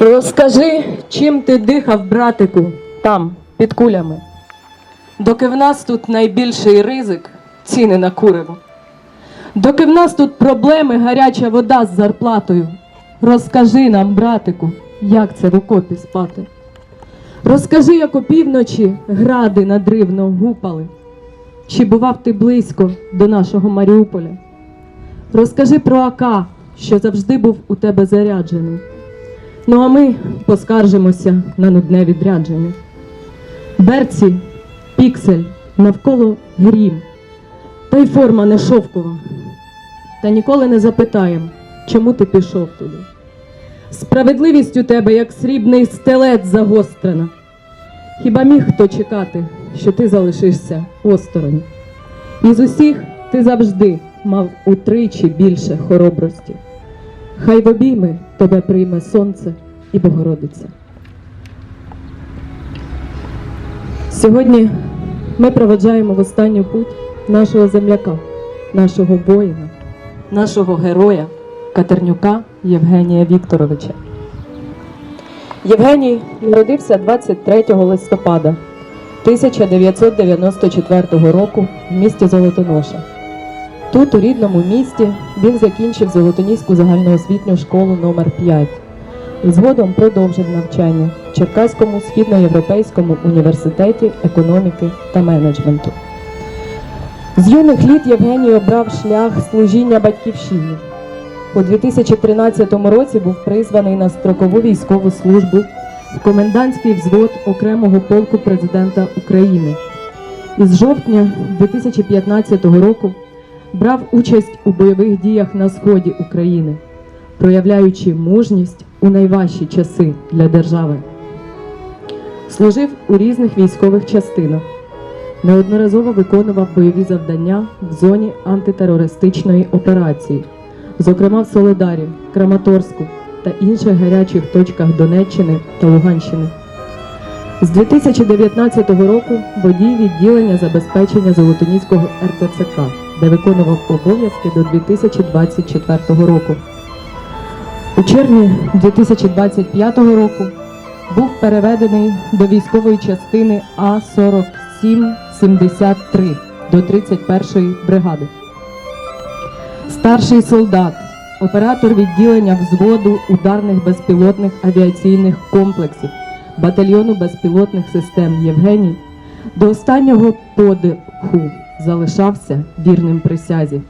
Розкажи, чим ти дихав, братику, там, під кулями. Доки в нас тут найбільший ризик ціни на куриво. Доки в нас тут проблеми гаряча вода з зарплатою. Розкажи нам, братику, як це в окопі спати. Розкажи, як опівночі гради надривно гупали. Чи бував ти близько до нашого Маріуполя? Розкажи про АК, що завжди був у тебе заряджений. Ну а ми поскаржимося на нудне відрядження. Берці, піксель, навколо грім, та й форма не шовкова. Та ніколи не запитаєм, чому ти пішов туди. Справедливість у тебе, як срібний стелет загострена. Хіба міг хто чекати, що ти залишишся осторонь? Із усіх ти завжди мав утричі більше хоробрості. Хай в обійми тебе прийме сонце і Богородиця. Сьогодні ми проведжаємо в останню путь нашого земляка, нашого воїна, нашого героя Катернюка Євгенія Вікторовича. Євгеній народився 23 листопада 1994 року в місті Золотоноша. Тут, у рідному місті, він закінчив Золотоніську загальноосвітню школу номер 5 Згодом продовжив навчання в Черкаському східноєвропейському університеті економіки та менеджменту. З юних літ Євгеній обрав шлях служіння батьківщині. У 2013 році був призваний на строкову військову службу в комендантський взвод окремого полку президента України. Із жовтня 2015 року брав участь у бойових діях на сході України, проявляючи мужність у найважчі часи для держави. Служив у різних військових частинах, неодноразово виконував бойові завдання в зоні антитерористичної операції, зокрема в Солидарі, Краматорську та інших гарячих точках Донеччини та Луганщини. З 2019 року водій відділення забезпечення Золотоніського РТЦК, де виконував обов'язки до 2024 року. У червні 2025 року був переведений до військової частини А4773 до 31-ї бригади. Старший солдат, оператор відділення взводу ударних безпілотних авіаційних комплексів батальйону безпілотних систем Євгеній до останнього подиху залишався вірним присязі.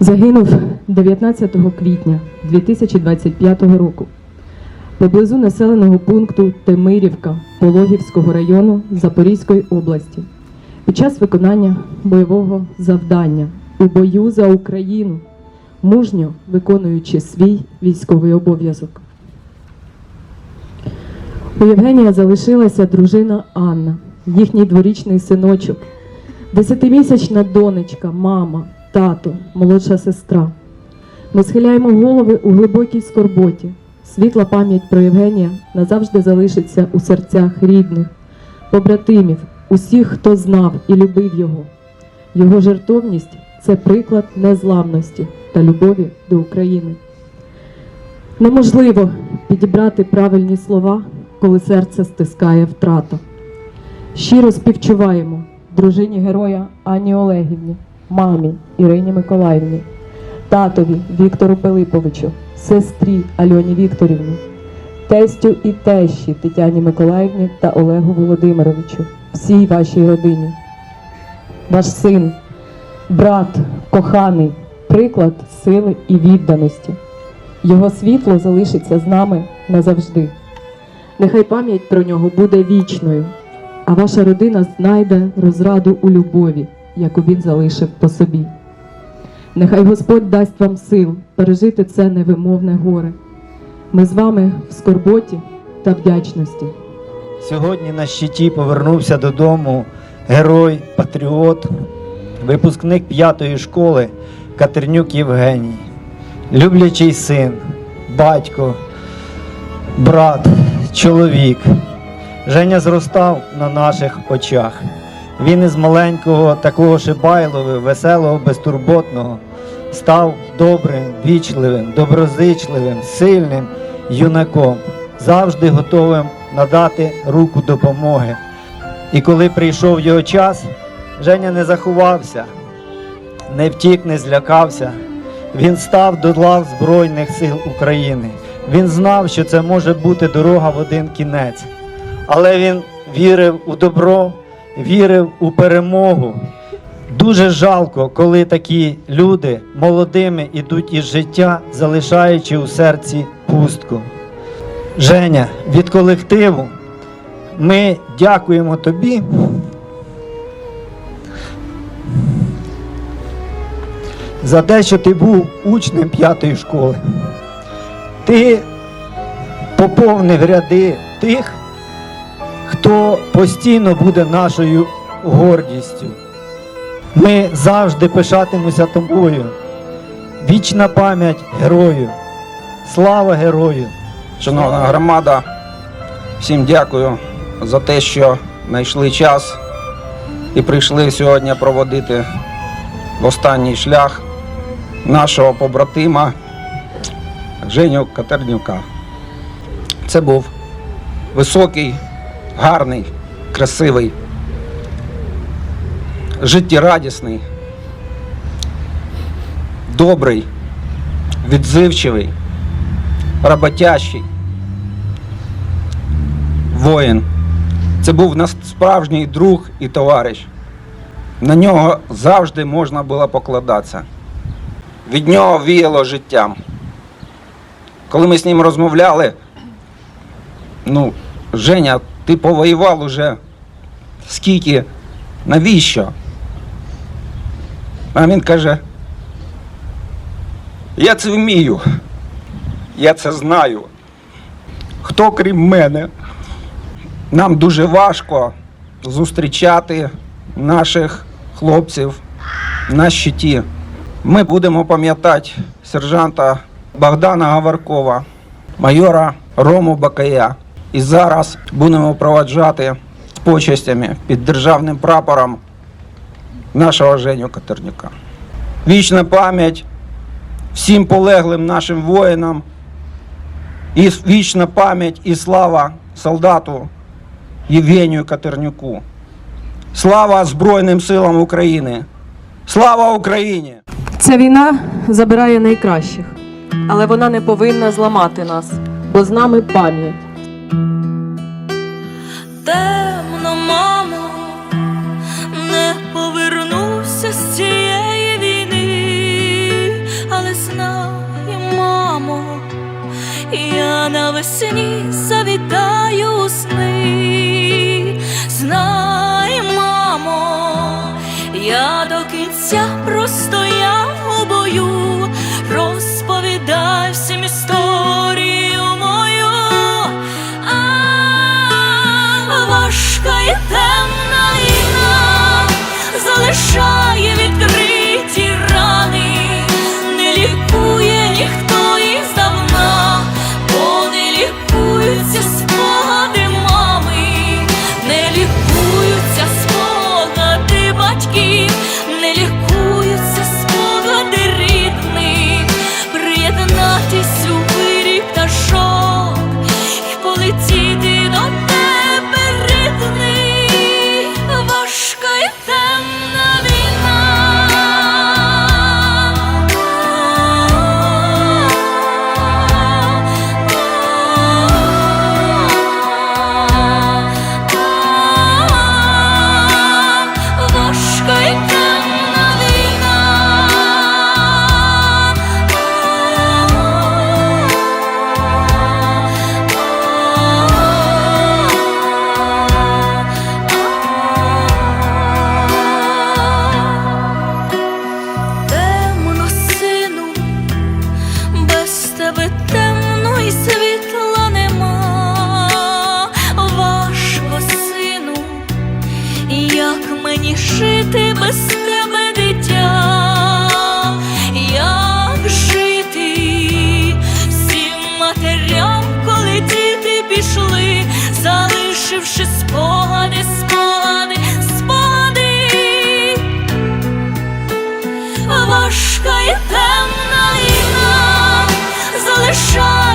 Загинув 19 квітня 2025 року поблизу населеного пункту Темирівка Пологівського району Запорізької області під час виконання бойового завдання у бою за Україну, мужньо виконуючи свій військовий обов'язок. У Євгенія залишилася дружина Анна, їхній дворічний синочок, десятимісячна донечка, мама, тато, молодша сестра. Ми схиляємо голови у глибокій скорботі. Світла пам'ять про Євгенія назавжди залишиться у серцях рідних, побратимів, усіх, хто знав і любив його. Його жертовність це приклад незламності та любові до України. Неможливо підібрати правильні слова, коли серце стискає втрата. Щиро співчуваємо дружині героя Ані Олегівні, мамі Ірині Миколаївні, татові Віктору Пилиповичу, сестрі Альоні Вікторівні, тестю і тещі Тетяні Миколаївні та Олегу Володимировичу, всій вашій родині. Ваш син, брат, коханий, приклад сили і відданості. Його світло залишиться з нами назавжди. Нехай пам'ять про нього буде вічною, а ваша родина знайде розраду у любові, яку він залишив по собі. Нехай Господь дасть вам сил пережити це невимовне горе. Ми з вами в скорботі та вдячності. Сьогодні на щиті повернувся додому герой, патріот, випускник п'ятої школи Катернюк Євгеній, люблячий син, батько, брат, чоловік. Женя зростав на наших очах. Він із маленького, такого шибайлового, веселого, безтурботного, став добрим, вічливим, доброзичливим, сильним юнаком, завжди готовим надати руку допомоги. І коли прийшов його час, Женя не заховався, не втік, не злякався. Він став до лав Збройних сил України. Він знав, що це може бути дорога в один кінець. Але він вірив у добро, вірив у перемогу. Дуже жалко, коли такі люди молодими ідуть із життя, залишаючи у серці пустку. Женя, від колективу ми дякуємо тобі. За те, що ти був учнем п'ятої школи. Ти поповнив ряди тих, хто постійно буде нашою гордістю. Ми завжди пишатимемося тобою. Вічна пам'ять герою. Слава герою! Шановна громада, всім дякую за те, що знайшли час і прийшли сьогодні проводити в останній шлях нашого побратима Женю Катернюка. Це був високий, гарний, красивий, життєрадісний, добрий, відзивчивий роботящий воїн. Це був нас справжній друг і товариш. На нього завжди можна було покладатися. Від нього віяло життям. Коли ми з ним розмовляли, ну, Женя, ти повоював уже скільки, навіщо? А він каже, я це вмію. Я це знаю. Хто крім мене? Нам дуже важко зустрічати наших хлопців на щиті. Ми будемо пам'ятати сержанта Богдана Гаваркова, майора Рому Бакая. І зараз будемо проваджати з почестями під державним прапором нашого Женю Катернюка. Вічна пам'ять всім полеглим нашим воїнам. І вічна пам'ять і слава солдату Євгенію Катернюку. Слава Збройним силам України! Слава Україні! Ця війна забирає найкращих, але вона не повинна зламати нас, бо з нами пам'ять. Темно, мамо, не повернуся з цієї війни, але знай, мамо, я навесні завітаю залишивши спогади, спогади, спогади. Важка і темна війна залишає